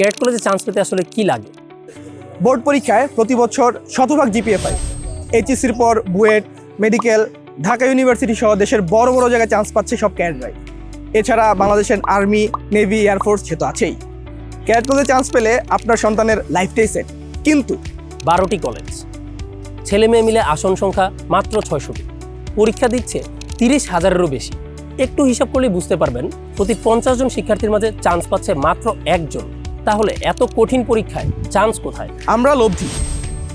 Carat কলেজে chance পেতে আসলে কি লাগে? বোর্ড পরীক্ষায় প্রতি বছর শতভাগ জিপিএ পাই এইচএসির পর বুয়েট মেডিকেল ঢাকা ইউনিভার্সিটি সহ দেশের বড় বড় জায়গায় চান্স পাচ্ছে সব ক্যাডেটরাই। এছাড়া বাংলাদেশের আর্মি নেভি এয়ারফোর্স সে তো আছেই। ক্যাডেট কলেজে চান্স পেলে আপনার সন্তানের লাইফটাই সেট কিন্তু বারোটি কলেজ ছেলে মেয়ে মিলে আসন সংখ্যা মাত্র ছয়শটি। পরীক্ষা দিচ্ছে তিরিশ হাজারেরও বেশি। একটু হিসাব করলে বুঝতে পারবেন প্রতি পঞ্চাশ জন শিক্ষার্থীর মাঝে চান্স পাচ্ছে মাত্র একজন। তাহলে এত কঠিন পরীক্ষায় চান্স কোথায়? আমরা লব্ধি।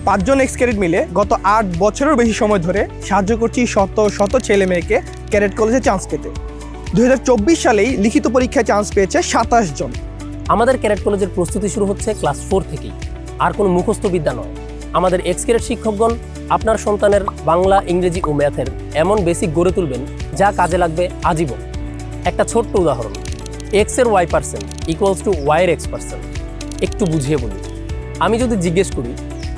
পাঁচজন এক্স ক্যাডেট মিলে গত আট বছরেরও বেশি সময় ধরে সাহায্য করছি শত শত ছেলে মেয়েকে ক্যারেট কলেজে চান্স পেতে। দু সালেই লিখিত পরীক্ষায় চান্স পেয়েছে সাতাশ জন। আমাদের ক্যারেট কলেজের প্রস্তুতি শুরু হচ্ছে ক্লাস ফোর থেকেই। আর কোনো মুখস্থ বিদ্যা নয়। আমাদের এক্স ক্যারেট শিক্ষকগণ আপনার সন্তানের বাংলা ইংরেজি ও ম্যাথের এমন বেসিক গড়ে তুলবেন যা কাজে লাগবে আজীবন। একটা ছোট্ট উদাহরণ। এক্সের ওয়াই পার্সেন্ট ইকুয়ালস টু ওয়াইয়ের এক্স পার্সেন্ট একটু বুঝিয়ে বলি। আমি যদি জিজ্ঞেস করি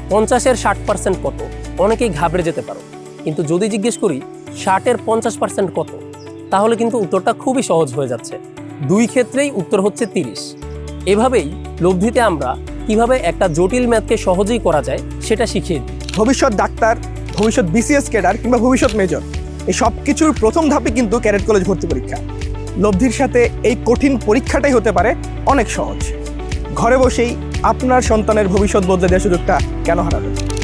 পঞ্চাশের ষাট পার্সেন্ট কত? অনেকেই ঘাবড়ে যেতে পারো। কিন্তু যদি জিজ্ঞেস করি ষাটের পঞ্চাশ পার্সেন্ট কত? তাহলে কিন্তু উত্তরটা খুবই সহজ হয়ে যাচ্ছে। দুই ক্ষেত্রেই উত্তর হচ্ছে তিরিশ। এভাবেই লব্ধিতে আমরা কীভাবে একটা জটিল ম্যাথকে সহজেই করা যায়, সেটা শিখিয়ে দিই। ভবিষ্যৎ ডাক্তার, ভবিষ্যৎ বিসিএস ক্যাডার কিংবা ভবিষ্যৎ মেজর এই সব কিছুর প্রথম ধাপে কিন্তু ক্যাডেট কলেজ ভর্তি পরীক্ষা। লব্ধির সাথে এই কঠিন পরীক্ষাটাই হতে পারে অনেক সহজ। ঘরে বসেই আপনার সন্তানের ভবিষ্যৎ বদলে দেওয়ার সুযোগটা কেন হারাবেন?